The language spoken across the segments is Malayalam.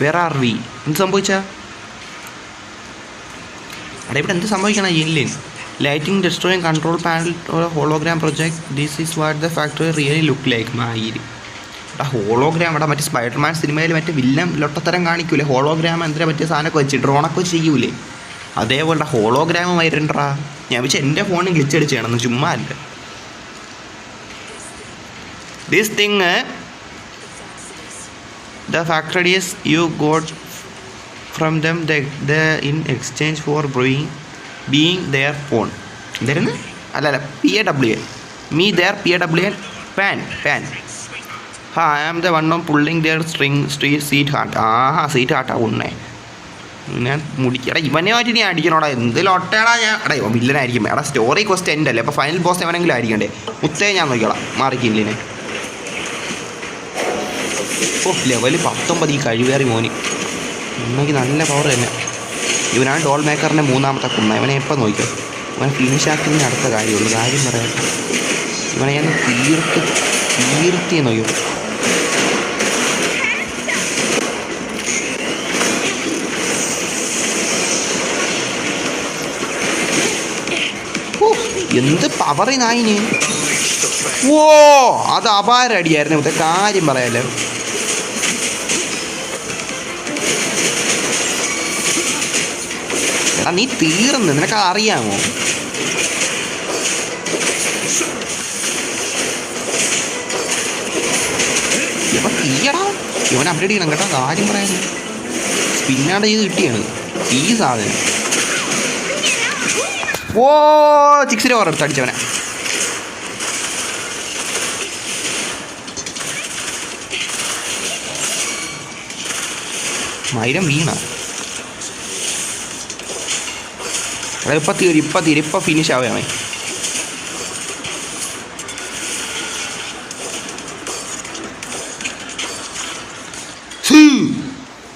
വേറെ ആർ വി എന്ത് സംഭവിച്ച? അവിടെ ഇവിടെ എന്ത് സംഭവിക്കണം ഇല്ലിൻ lighting destroying control panel hologram project this is what the factory really look like മായിരി. എടാ ഹോളോഗ്രാം ഇവിടെ മറ്റേ സ്പൈഡർമാൻ സിനിമയിൽ മറ്റേ വില്ലൻ ലൊട്ടത്തരം കാണിക്കൂലേ? ഹോളോഗ്രാം എന്തിനാ പറ്റിയ സാധനമൊക്കെ വെച്ച് ഡ്രോണൊക്കെ ചെയ്യൂലേ? അതേപോലെ ഹോളോഗ്രാം വരണ്ടാ ഞാൻ വെച്ചാൽ എന്റെ ഫോണിൽ ഗ്ലിച്ച് അടിച്ചാണെന്ന് ചുമ്മാ അല്ല. This thing the factories you got from them the, the in exchange for brewing being their phone. എന്തായിരുന്നു അല്ല അല്ല P A W N me there P A W N pawn pawn ഹാ I am the one on pulling the string street seat heart ah ഹാ സീറ്റ് ഹാർട്ടാ ഉണ്ണേ. ഞാൻ മുടിക്കടാ ഇവനെ മാറ്റി നീ അടിക്കണോടാ. എന്ത് ലോട്ടേടാ ഞാൻ. എടാ ഇവൻ വില്ലനായിരിക്കും എടാ സ്റ്റോറി ക്വസ്റ്റ് എന്റെ അല്ലേ? അപ്പോൾ ഫൈനൽ ബോസ് എവനെങ്കിലും ആയിരിക്കണ്ടേ? ഉത്തേ ഞാൻ നോക്കിക്കോളാം. മാറിക്കില്ലിനെ ഓ ലെവൽ പത്തൊമ്പത് ഈ കഴിവേറി മോന്. ഉമ്മയ്ക്ക് നല്ല പവർ തന്നെ. ഇവനാണ് ഡോൾ മേക്കറിന്റെ മൂന്നാമത്തെ കുന്ന ഇവനെ എപ്പോൾ നോക്കും ഇവനെ ഫിനിഷ് ആക്കുന്നതിന് അടുത്ത കാര്യമുള്ളൂ. കാര്യം പറയാം. ഇവനെ ഞാൻ തീർത്ത് തീർത്തി നോക്കും. എന്ത് പവർ നായിന്? ഓ അത് അപാരടിയായിരുന്നു ഇവിടുത്തെ കാര്യം പറയാലോ. എടാ നീ തീർന്ന്. നിനക്ക് അറിയാമോ? ഇവ തീയടാ. ഇവൻ അപ്ഡേറ്റ് ചെയ്യണം കേട്ടോ കാര്യം പറയാൻ സ്പിന്നാണ്ട് ചെയ്ത് കിട്ടിയാണ്. ഈ സാധനം. ഓ ചിക്സിന് ഓർ എടുത്ത് അടിച്ചവനെ. മൈരം വീണ എടാ ഇപ്പം തീരും ഇപ്പം തീരും ഇപ്പം ഫിനിഷ് ആവുകയാണ്.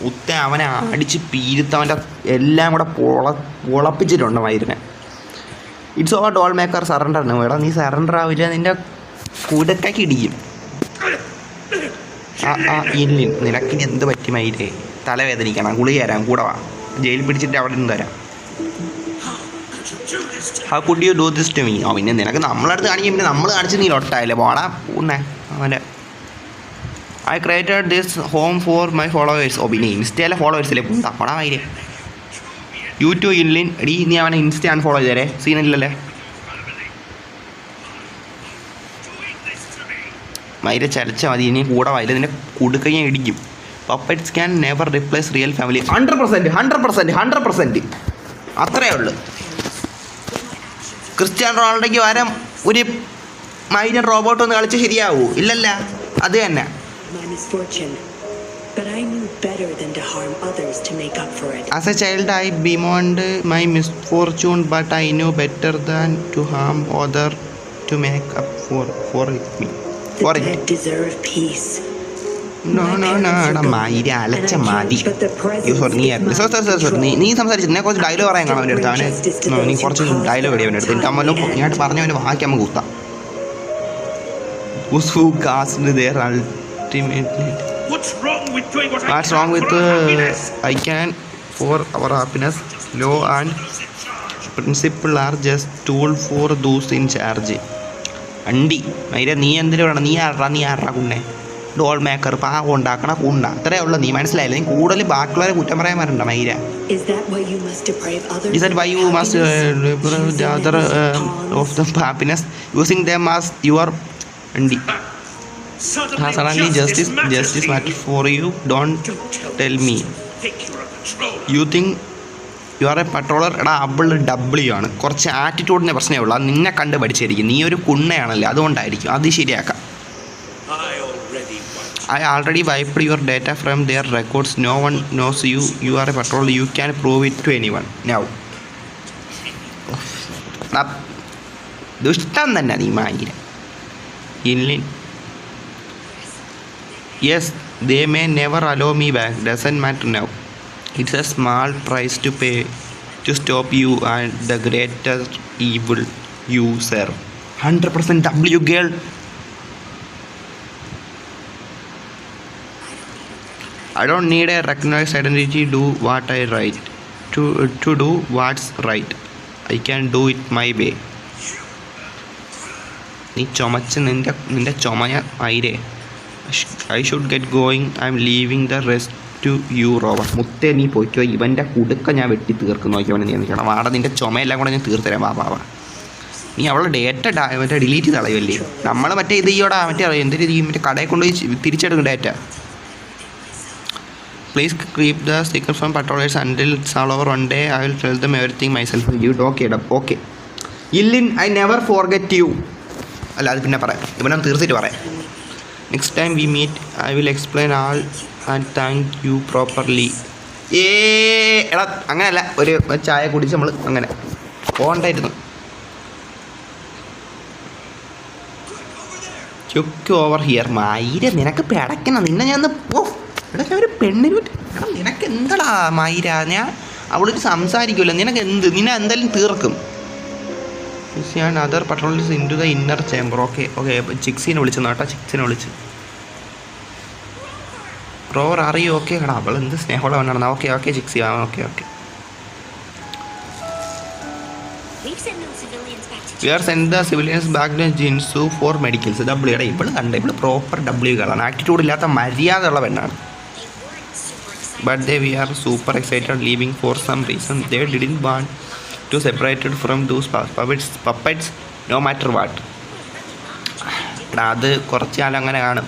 ഉത്ത അവനെ അടിച്ച് പീരുത്തവന്റെ എല്ലാം കൂടെ പൊള പൊളപ്പിച്ചിട്ടുണ്ട് മയിലിനെ it's over doll maker surrender ആണ്. എടാ നീ സറണ്ടർ ആവില്ല നിന്റെ കുടക്കാക്കി ഇടിക്കും. ആ ആ ഇല്ല നിനക്കിനി എന്ത് പറ്റി മയിലേ തലവേദനിക്കണം ഗുളി തരാം കൂടെ വാ. ജയിലിൽ പിടിച്ചിട്ട് അവിടെ നിന്ന് തരാം. How could you do this to me ഓ പിന്നെ നിനക്ക് നമ്മളടുത്ത് കാണിക്കും പിന്നെ നമ്മൾ കാണിച്ച് നീ ലൊട്ടായില്ലേ പോടാ പൂണ്ണേ അവന്റെ I created this home for my followers ഓ പിന്നെ ഇൻസ്റ്റയിലെ ഫോളോവേഴ്സില്ലേ പൂണ്ടാ പോടാ വൈരെ യൂട്യൂബ് ഇല്ലിൻ. എടി നീ അവനെ ഇൻസ്റ്റ അൺഫോളോ ചെയ്തേരെ. സീനില്ലല്ലേ വൈര ചലച്ച മതി. ഇനി കൂടെ വൈല നിന്നെ കൊടുക്കുകയും ഇടിക്കും. Puppets can never replace real family hundred percent hundred percent hundred percent അത്രയേ ഉള്ളൂ. ക്രിസ്ത്യാനോ റൊണാൾഡോയ്ക്ക് വരം ഒരു മൈനർ റോബോട്ട് ഒന്ന് കളിച്ച് ശരിയാവൂ ഇല്ലല്ല അത് തന്നെ My misfortune. But I knew better than to harm others to make up for it. As a child I bemoaned my misfortune but I know better than to harm other to make up for for it me The for it dead deserve peace. No no നാടമ്മാതിരി അലച്ച മാതി സ്വർണി നീ സംസാരിച്ചു എന്നെ കുറച്ച് ഡയലോഗ് പറയാൻ കാണാൻ അവന്റെ അടുത്ത് അവന് നീ കുറച്ച് ഡയലോഗ് അടി അവന്റെ അടുത്ത്. എനിക്ക് അമ്മല്ലോ ഞാൻ പറഞ്ഞു അവന്റെ വാക്കി അമ്മ കൂത്ത. What's wrong with I can for our happiness law and principle are just tool for those in charge അണ്ടി മൈര നീ എന്തിനാണ് നീ ആടാ നീ ആടാ കുണ്ണേ? ഡോൾ മേക്കർ പാവം ഉണ്ടാക്കണ കുണ്ട. അത്രേ ഉള്ളൂ. നീ മനസ്സിലായില്ല? നീ കൂടുതൽ ബാക്കിയുള്ളവരെ കുറ്റം പറയാൻ വരണ്ട മൈര. Is that why you must of the happiness using the mass your D suddenly justice justice mat for you don't tell me you think you are a patroller എടാ അബിൾ ഡബ്ല്യു ആണ്. കുറച്ച് ആറ്റിറ്റ്യൂഡിന്റെ പ്രശ്നമേ ഉള്ളൂ. അത് നിന്നെ കണ്ട് പഠിച്ചിരിക്കും നീ ഒരു കുണ്ണയാണല്ലേ? അതുകൊണ്ടായിരിക്കും. അത് ശരിയാക്കാം. I already wiped your data from their records no one knows you you are a patrol you can prove it to anyone now ദുഷ്ടം തന്നെ നീ ഭയങ്കര ഇല്ലിൻ yes they may never allow me back doesn't matter now it's a small price to pay to stop you and the greatest evil you serve hundred percent W girl I don't need a recognise identity do what I right to to do what's right I can do it my way നീ ചുമച്ച് നിന്റെ നിന്റെ ചുമയ അയിരേ I should get going I'm leaving the rest to you robber മുത്തേ നീ പോയിക്കോ. ഇവന്റെ കുടുക്ക ഞാൻ വെട്ടി തീർക്കുന്നു. നോക്കി അവനെ നീ നിൽക്കണം വാട നിന്റെ ചുമയെല്ലാം കൂടെ ഞാൻ തീർത്തരാം. വാ വാ നീ അവളുടെ ഡേറ്റ മറ്റേ ഡിലീറ്റ് ചെയ്ത് കളയുമല്ലേ നമ്മൾ മറ്റേ ഇത് ഈയോടാ മറ്റേ എന്തൊരു ഈ മറ്റേ കടയിൽ കൊണ്ടുപോയി തിരിച്ചെടുക്കും data please keep the secret from patrollers until it's all over one day I will tell them everything myself you okay ഇടം ഓക്കെ ഇല്ലിൻ ഐ നെവർ ഫോർഗെറ്റ് യു അല്ല അത് പിന്നെ പറയാം. ഇവനൊന്ന് തീർത്തിട്ട് പറയാം. Next time we meet I will explain all and thank you properly ഏ എടാ അങ്ങനെയല്ല ഒരു ചായ കുടിച്ച് നമ്മൾ അങ്ങനെ പോകണ്ടായിരുന്നു. ചുക്ക് ഓവർ ഹിയർ മൈര നിനക്ക് പിടയ്ക്കണം. നിന്നെ ഞാൻ ഓ ഞാൻ ഒരു പെണ്ണിന് എടാ നിനക്ക് എന്താടാ മൈര? ഞാൻ അവളൊരു സംസാരിക്കുമല്ലോ നിനക്ക് എന്ത് നിന്നെ എന്തായാലും തീർക്കും. ഞാൻ other patrols into the inner chamber okay okay ചിക്സിനെ വിളിച്ചു നാട്ടാ ചിക്സിനെ വിളിച്ച്. റോർ അറിയോ ഓക്കെ എടാ അവൾ എന്ത് സ്നേഹമുള്ളവനാണ് ഓക്കെ ഓക്കെ ചിക്സി. ആ okay okay we are send the civilians back to Jinsu for medicals W എടാ ഇവൾ കണ്ട ഇവൾ പ്രോപ്പർ ഡബ്ല്യു കളാണ്. ആറ്റിറ്റ്യൂഡ് ഇല്ലാത്ത മര്യാദ ഉള്ള പെണ്ണാണ് They weren't super excited. But they we are super excited leaving for some reason. They didn't want to separated from those puppets puppets no matter what. അത് കുറച്ച് കാലം അങ്ങനെ കാണും.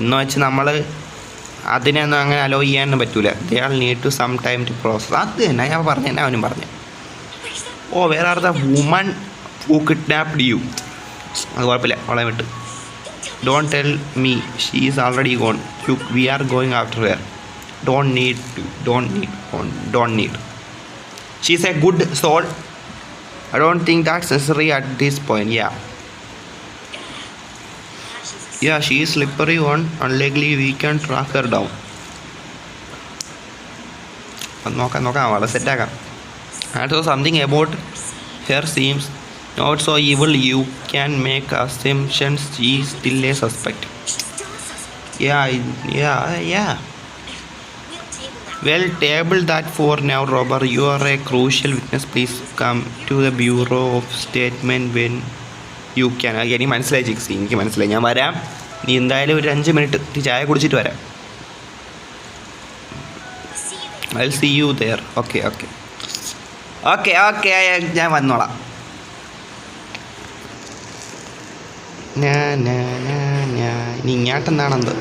എന്ന് വെച്ച് നമ്മൾ അതിനൊന്നും അങ്ങനെ അലോ ചെയ്യാനൊന്നും പറ്റൂല. They all need to some time to process അത് തന്നെ ഞാൻ പറഞ്ഞു തന്നെ അവനും പറഞ്ഞു. ഓ വേറെ are the woman who kidnapped you അത് കുഴപ്പമില്ല അവളെ വിട്ട്. Don't tell me she is already gone you we are going after where don't need to don't need don't, don't need she's a good soul i don't think that's necessary at this point yeah yeah she is slippery one unlikely we can track her down അത് നോക്കാം നോക്കാം അവളെ സെറ്റാക്കാം and so something about her seems not so evil you can make assumptions ഈ still a suspect yeah yeah yeah We'll Well, table that. table that for now, Robert. You are a crucial witness. Please come to the Bureau of Statement when you can. ആ, എനിക്ക് മനസ്സിലായി ചിക്സി എനിക്ക് മനസ്സിലായി ഞാൻ വരാം നീ എന്തായാലും ഒരു അഞ്ച് മിനിറ്റ് നീ ചായ കുടിച്ചിട്ട് വരാം. I see you there okay okay okay okay ഞാൻ വന്നോളാം ഞാ, ഞാ, ഞാ, ഞാ. ഇനി ഇങ്ങോട്ടെന്താണെന്ത്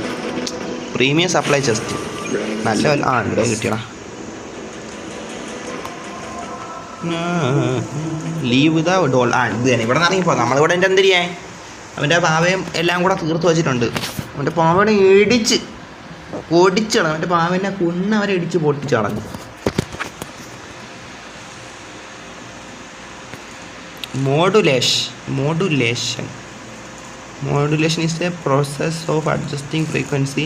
പ്രീമിയം സപ്ലൈ ചെസ്റ്റ് നല്ല ആ ഇവിടെ കിട്ടിയടാ. ലീവ് ദ ഡോൾ ആ ഇത് തന്നെ. ഇവിടെ നിന്ന് ഇറങ്ങിപ്പോ. നമ്മളിവിടെ എന്റെ എന്തിരിയേ അവന്റെ പാവയും എല്ലാം കൂടെ തീർത്ത് വെച്ചിട്ടുണ്ട്. അവന്റെ പാവനെ ഇടിച്ച് പൊടിച്ചളഞ്ഞു അവന്റെ പാവനെ കുണ്ണ അവരെ ഇടിച്ച് പൊട്ടിച്ചു കളഞ്ഞു. Modulation modulation modulation is a process of adjusting frequency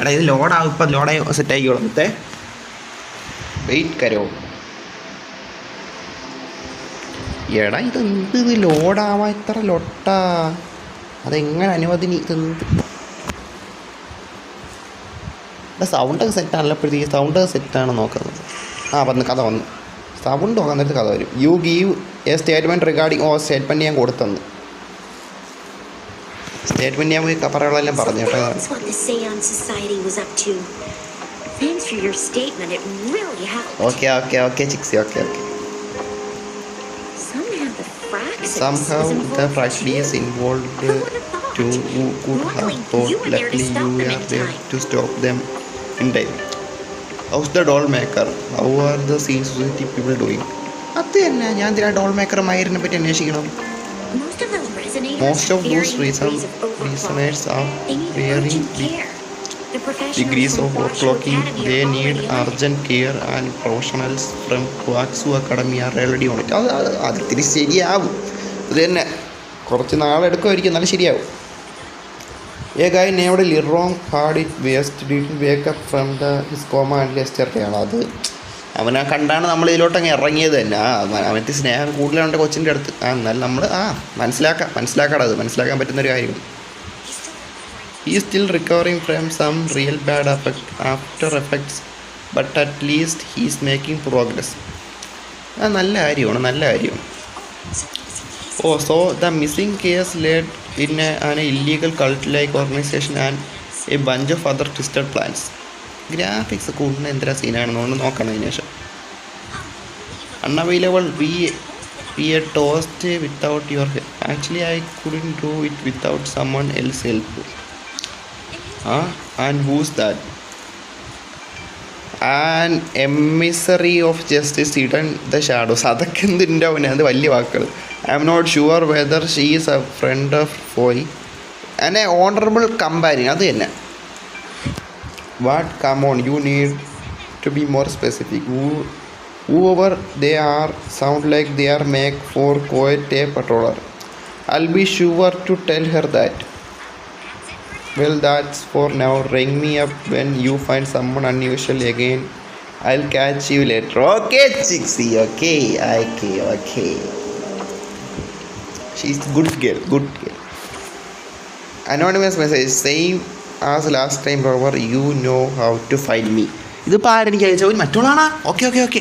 എടാ ഇത് ലോഡാവും ഇപ്പം ലോഡായി സെറ്റ് ആയിക്കോളും. ഇത്തെ വെയിറ്റ് കരോ? എടാ ഇത് എന്ത് ഇത് ലോഡാവാ ഇത്ര ലൊട്ടാ? അതെങ്ങനെ അനുവദിനി ഇതെന്ത്? എടാ സൗണ്ടൊക്കെ സെറ്റാണല്ലോ ഇപ്പോഴത്തേക്ക് സൗണ്ടൊക്കെ സെറ്റാണ് നോക്കുന്നത്. ആ വന്ന് കഥ വന്നു. സൗണ്ട് നോക്കാൻ നേരത്ത് കഥ വരും. You give a statement regarding oh statement ഞാൻ കൊടുത്തെന്ന് സ്റ്റേറ്റ്മെന്റ് ഞാൻ പോയി പറയുള്ളതെല്ലാം പറഞ്ഞു കേട്ടോ That's what the Seance Society was up to. Thanks for your statement. കപ്പറകളെല്ലാം പറഞ്ഞു കേട്ടോ okay okay okay Chixie okay okay Somehow the the involved fraction is involved uh, to who could have thought were luckily you are there to stop them in time how's the doll maker how are the scene society people doing അത് തന്നെ ഞാൻ എന്തിനാ ഡോൾ മേക്കർ മയറിനെ പറ്റി അന്വേഷിക്കണം Most of those reasons, reasoners are professionals degrees of overclocking they need urgent care and professionals from Quaxu Academy are already on it അത് അത് അത് ഇത്തിരി ശരിയാവും ഇത് തന്നെ കുറച്ച് നാളെടുക്കുമായിരിക്കും എന്നാലും ശരിയാവും ഏ ഗായ് നേവിടെ ലിറോങ് hard it waste did wake up from the his coma and ലെസ്റ്റർയാണ് അത് അവനെ കണ്ടാണ് നമ്മൾ ഇതിലോട്ട് അങ്ങ് ഇറങ്ങിയത് തന്നെ. ആ അവന്റെ സ്നേഹം കൂടുതലുണ്ട് കൊച്ചിന്റെ അടുത്ത്. ആ എന്നാലും നമ്മൾ ആ മനസ്സിലാക്കാം മനസ്സിലാക്കാടാ മനസ്സിലാക്കാൻ പറ്റുന്നൊരു കാര്യം. ഈ still recovering from some real bad effect after effects but at least he's making progress. ആ നല്ല കാര്യമാണ് നല്ല കാര്യമാണ്. ഓ so the missing case led in an a illegal cult like organisation and a bunch of other twisted plans graphics കൂടുന്ന എന്തിനാ സീനാണെന്നുകൊണ്ട് നോക്കണം അതിന് ശേഷം. Unavailable we we a toast without your help actually I couldn't do it without someone else help ah and who's that and emissary of justice hidden the shadows അതൊക്കെ എന്തിന്റെ അവനെ? അത് വലിയ വാക്കുകൾ I'm not sure whether she is a friend of foe and a honourable company അത് തന്നെ. What? Come on, you need to be more specific. Who, whoever they are, sound like they are make for quite a patroller. I'll be sure to tell her that. Well, that's for now. Ring me up when you find someone unusual again. I'll catch you later. Okay, Chixie. Okay, okay, okay. She's good girl. Good girl. Anonymous message. Save as last time rover you know how to find me ഇതിപ്പോൾ ആരെനിക്ക് അയച്ചു മറ്റുള്ളാണോ ഓക്കെ ഓക്കെ ഓക്കെ